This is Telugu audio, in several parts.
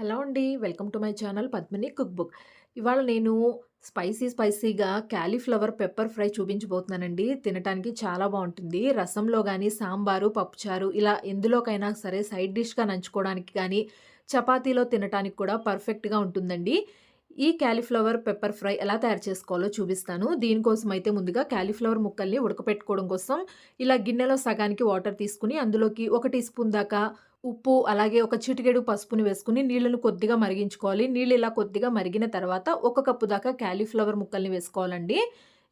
హలో అండి. Welcome to my channel Padmini cook book. ఇవాళ నేను స్పైసీ స్పైసీగా క్యాలీఫ్లవర్ పెప్పర్ ఫ్రై చూపించబోతున్నానండి. తినటానికి చాలా బాగుంటుంది రసంలో కానీ సాంబారు, పప్పుచారు ఇలా ఎందులోకైనా సరే సైడ్ డిష్‌గా నంచుకోవడానికి కానీ చపాతీలో తినటానికి కూడా పర్ఫెక్ట్‌గా ఉంటుందండి. ఈ క్యాలీఫ్లవర్ పెప్పర్ ఫ్రై ఎలా తయారు చేసుకోవాలో చూపిస్తాను. దీనికోసం అయితే ముందుగా క్యాలీఫ్లవర్ ముక్కల్ని ఉడకపెట్టుకోవడం కోసం ఇలా గిన్నెలో సగానికి వాటర్ తీసుకుని అందులోకి ఒక టీ స్పూన్ దాకా ఉప్పు, అలాగే ఒక చిటికెడు పసుపుని వేసుకుని నీళ్ళను కొద్దిగా మరిగించుకోవాలి. నీళ్ళు ఇలా కొద్దిగా మరిగిన తర్వాత ఒక కప్పు దాకా క్యాలీఫ్లవర్ ముక్కల్ని వేసుకోవాలండి.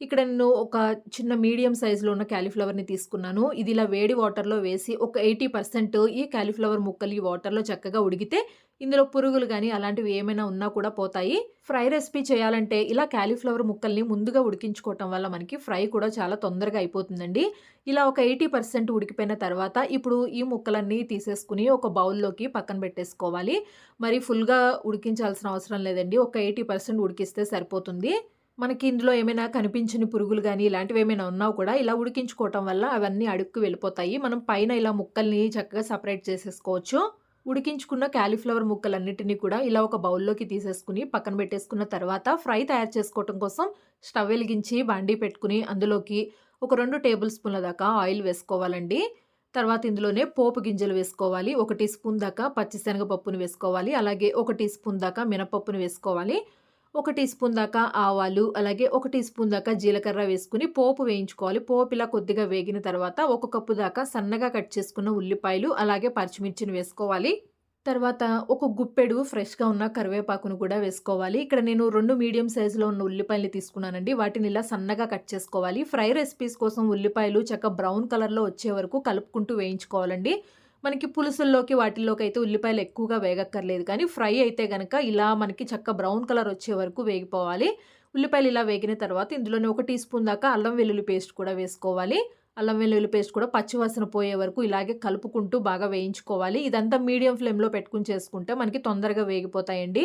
ఇక్కడ నేను ఒక చిన్న మీడియం సైజులో ఉన్న క్యాలీఫ్లవర్ని తీసుకున్నాను. ఇది ఇలా వేడి వాటర్‌లో వేసి ఒక 80% ఈ క్యాలీఫ్లవర్ ముక్కలు ఈ వాటర్‌లో చక్కగా ఉడికితే ఇందులో పురుగులు కానీ అలాంటివి ఏమైనా ఉన్నా కూడా పోతాయి. ఫ్రై రెసిపీ చేయాలంటే ఇలా క్యాలీఫ్లవర్ ముక్కల్ని ముందుగా ఉడికించుకోవటం వల్ల మనకి ఫ్రై కూడా చాలా తొందరగా అయిపోతుందండి. ఇలా ఒక 80% ఉడికిపోయిన తర్వాత ఇప్పుడు ఈ ముక్కలన్నీ తీసేసుకొని ఒక బౌల్‌లోకి పక్కన పెట్టేసుకోవాలి. మరి ఫుల్‌గా ఉడికించాల్సిన అవసరం లేదండి. ఒక 80% ఉడికిస్తే సరిపోతుంది. మనకి ఇందులో ఏమైనా కనిపించని పురుగులు కానీ ఇలాంటివి ఏమైనా ఉన్నా కూడా ఇలా ఉడికించుకోవటం వల్ల అవన్నీ అడుక్కు వెళ్ళిపోతాయి. మనం పైన ఇలా ముక్కల్ని చక్కగా సపరేట్ చేసేసుకోవచ్చు. ఉడికించుకున్న క్యాలీఫ్లవర్ ముక్కలన్నిటినీ కూడా ఇలా ఒక బౌల్‌లోకి తీసేసుకుని పక్కన పెట్టేసుకున్న తర్వాత ఫ్రై తయారు చేసుకోవటం కోసం స్టవ్ వెలిగించి బాండీ పెట్టుకుని అందులోకి ఒక రెండు టేబుల్ స్పూన్ల దాకా ఆయిల్ వేసుకోవాలండి. తర్వాత ఇందులోనే పోపు గింజలు వేసుకోవాలి. ఒక టీ స్పూన్ దాకా పచ్చిశనగపప్పును వేసుకోవాలి. అలాగే ఒక టీ స్పూన్ దాకా మినపప్పును వేసుకోవాలి. ఒక టీ స్పూన్ దాకా ఆవాలు, అలాగే ఒక టీ స్పూన్ దాకా జీలకర్ర వేసుకుని పోపు వేయించుకోవాలి. పోపు ఇలా కొద్దిగా వేగిన తర్వాత ఒక కప్పు దాకా సన్నగా కట్ చేసుకున్న ఉల్లిపాయలు, అలాగే పచ్చిమిర్చిని వేసుకోవాలి. తర్వాత ఒక గుప్పెడు ఫ్రెష్‌గా ఉన్న కరివేపాకును కూడా వేసుకోవాలి. ఇక్కడ నేను రెండు మీడియం సైజులో ఉన్న ఉల్లిపాయల్ని తీసుకున్నానండి. వాటిని ఇలా సన్నగా కట్ చేసుకోవాలి. ఫ్రై రెసిపీస్ కోసం ఉల్లిపాయలు చక్కగా బ్రౌన్ కలర్‌లో వచ్చే వరకు కలుపుకుంటూ వేయించుకోవాలండి. మనకి పులుసుల్లోకి వాటిల్లోకి అయితే ఉల్లిపాయలు ఎక్కువగా వేగక్కర్లేదు కానీ ఫ్రై అయితే కనుక ఇలా మనకి చక్క బ్రౌన్ కలర్ వచ్చే వరకు వేగిపోవాలి. ఉల్లిపాయలు ఇలా వేగిన తర్వాత ఇందులోనే ఒక టీ స్పూన్ దాకా అల్లం వెల్లుల్లి పేస్ట్ కూడా వేసుకోవాలి. అల్లం వెల్లుల్లి పేస్ట్ కూడా పచ్చివాసన పోయే వరకు ఇలాగే కలుపుకుంటూ బాగా వేయించుకోవాలి. ఇదంతా మీడియం ఫ్లేమ్‌లో పెట్టుకొని చేసుకుంటే మనకి తొందరగా వేగిపోతాయండి.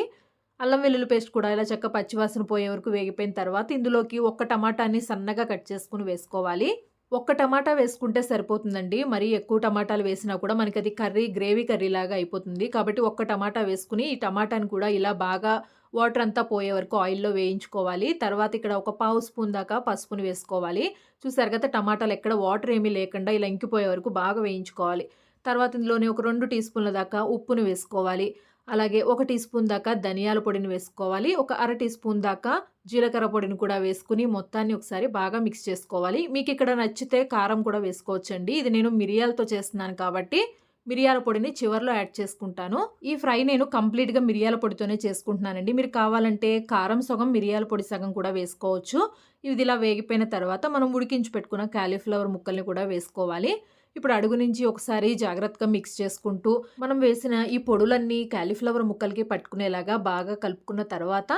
అల్లం వెల్లుల్లి పేస్ట్ కూడా ఇలా చక్క పచ్చివాసన పోయే వరకు వేగిపోయిన తర్వాత ఇందులోకి ఒక్క టమాటాని సన్నగా కట్ చేసుకుని వేసుకోవాలి. ఒక్క టమాటా వేసుకుంటే సరిపోతుందండి. మరీ ఎక్కువ టమాటాలు వేసినా కూడా మనకి అది కర్రీ గ్రేవీ కర్రీ లాగా అయిపోతుంది. కాబట్టి ఒక్క టమాటా వేసుకుని ఈ టమాటాని కూడా ఇలా బాగా వాటర్ అంతా పోయే వరకు ఆయిల్‌లో వేయించుకోవాలి. తర్వాత ఇక్కడ ఒక పావు స్పూన్ దాకా పసుపుని వేసుకోవాలి. చూసారు కదా టమాటాలు ఎక్కడ వాటర్ ఏమీ లేకుండా ఇలా ఇంకిపోయే వరకు బాగా వేయించుకోవాలి. తర్వాత ఇందులోనే ఒక రెండు టీ స్పూన్ల దాకా ఉప్పును వేసుకోవాలి. అలాగే ఒక టీ స్పూన్ దాకా ధనియాల పొడిని వేసుకోవాలి. ఒక అర టీ స్పూన్ దాకా జీలకర్ర పొడిని కూడా వేసుకుని మొత్తాన్ని ఒకసారి బాగా మిక్స్ చేసుకోవాలి. మీకు ఇక్కడ నచ్చితే కారం కూడా వేసుకోవచ్చండి. ఇది నేను మిరియాలతో చేస్తున్నాను కాబట్టి మిరియాల పొడిని చివర్లో యాడ్ చేసుకుంటాను. ఈ ఫ్రై నేను కంప్లీట్‌గా మిరియాల పొడితోనే చేసుకుంటున్నానండి. మీరు కావాలంటే కారం సగం, మిరియాల పొడి సగం కూడా వేసుకోవచ్చు. ఇది ఇలా వేగిపోయిన తర్వాత మనం ఉడికించి పెట్టుకున్న క్యాలీఫ్లవర్ ముక్కల్ని కూడా వేసుకోవాలి. ఇప్పుడు అడుగు నుంచి ఒకసారి జాగ్రత్తగా మిక్స్ చేసుకుంటూ మనం వేసిన ఈ పొడులన్నీ క్యాలీఫ్లవర్ ముక్కలకి పట్టుకునేలాగా బాగా కలుపుకున్న తర్వాత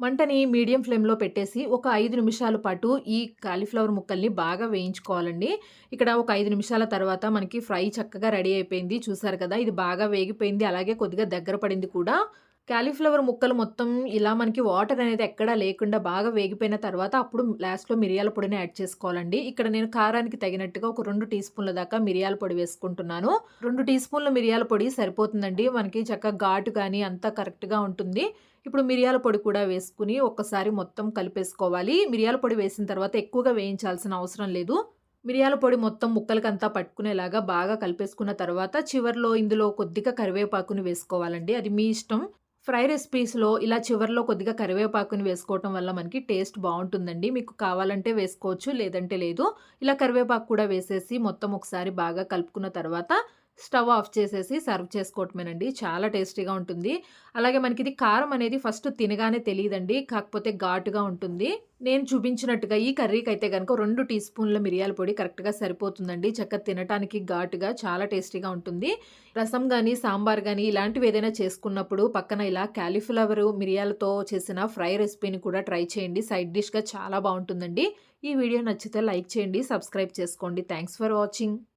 మంటని మీడియం ఫ్లేమ్‌లో పెట్టేసి ఒక ఐదు నిమిషాల పాటు ఈ కాలీఫ్లవర్ ముక్కల్ని బాగా వేయించుకోవాలండి. ఇక్కడ ఒక ఐదు నిమిషాల తర్వాత మనకి ఫ్రై చక్కగా రెడీ అయిపోయింది. చూసారు కదా! ఇది బాగా వేగిపోయింది. అలాగే కొద్దిగా దగ్గర పడింది కూడా. క్యాలీఫ్లవర్ ముక్కలు మొత్తం ఇలా మనకి వాటర్ అనేది ఎక్కడా లేకుండా బాగా వేగిపోయిన తర్వాత అప్పుడు లాస్ట్‌లో మిరియాల పొడిని యాడ్ చేసుకోవాలండి. ఇక్కడ నేను కారానికి తగినట్టుగా ఒక రెండు టీ స్పూన్ల దాకా మిరియాల పొడి వేసుకుంటున్నాను. రెండు టీ స్పూన్ల మిరియాల పొడి సరిపోతుందండి. మనకి చక్కగా ఘాటు కానీ అంతా కరెక్ట్‌గా ఉంటుంది. ఇప్పుడు మిరియాల పొడి కూడా వేసుకుని ఒక్కసారి మొత్తం కలిపేసుకోవాలి. మిరియాల పొడి వేసిన తర్వాత ఎక్కువగా వేయించాల్సిన అవసరం లేదు. మిరియాల పొడి మొత్తం ముక్కలకంతా పట్టుకునేలాగా బాగా కలిపేసుకున్న తర్వాత చివర్లో ఇందులో కొద్దిగా కరివేపాకుని వేసుకోవాలండి. అది మీ ఇష్టం. ఫ్రై రెసిపీస్‌లో ఇలా చివర్లో కొద్దిగా కరివేపాకుని వేసుకోవటం వల్ల మనకి టేస్ట్ బాగుంటుందండి మీకు కావాలంటే వేసుకోవచ్చు. లేదంటే లేదు. ఇలా కరివేపాకు కూడా వేసేసి మొత్తం ఒకసారి బాగా కలుపుకున్న తర్వాత స్టవ్ ఆఫ్ చేసేసి సర్వ్ చేసుకోవటమేనండి. చాలా టేస్టీగా ఉంటుంది. అలాగే మనకి ఇది కారం అనేది ఫస్ట్ తినగానే తెలియదండి కాకపోతే ఘాటుగా ఉంటుంది. నేను చూపించినట్టుగా ఈ కర్రీకి అయితే కనుక రెండు టీ స్పూన్ల మిరియాల పొడి కరెక్ట్‌గా సరిపోతుందండి. చక్కగా తినటానికి ఘాటుగా చాలా టేస్టీగా ఉంటుంది. రసం కానీ సాంబార్ కానీ ఇలాంటివి ఏదైనా చేసుకున్నప్పుడు పక్కన ఇలా క్యాలీఫ్లవర్ మిరియాలతో చేసిన ఫ్రై రెసిపీని కూడా ట్రై చేయండి. సైడ్ డిష్‌గా చాలా బాగుంటుందండి ఈ వీడియో నచ్చితే లైక్ చేయండి. సబ్స్క్రైబ్ చేసుకోండి. Thanks for watching.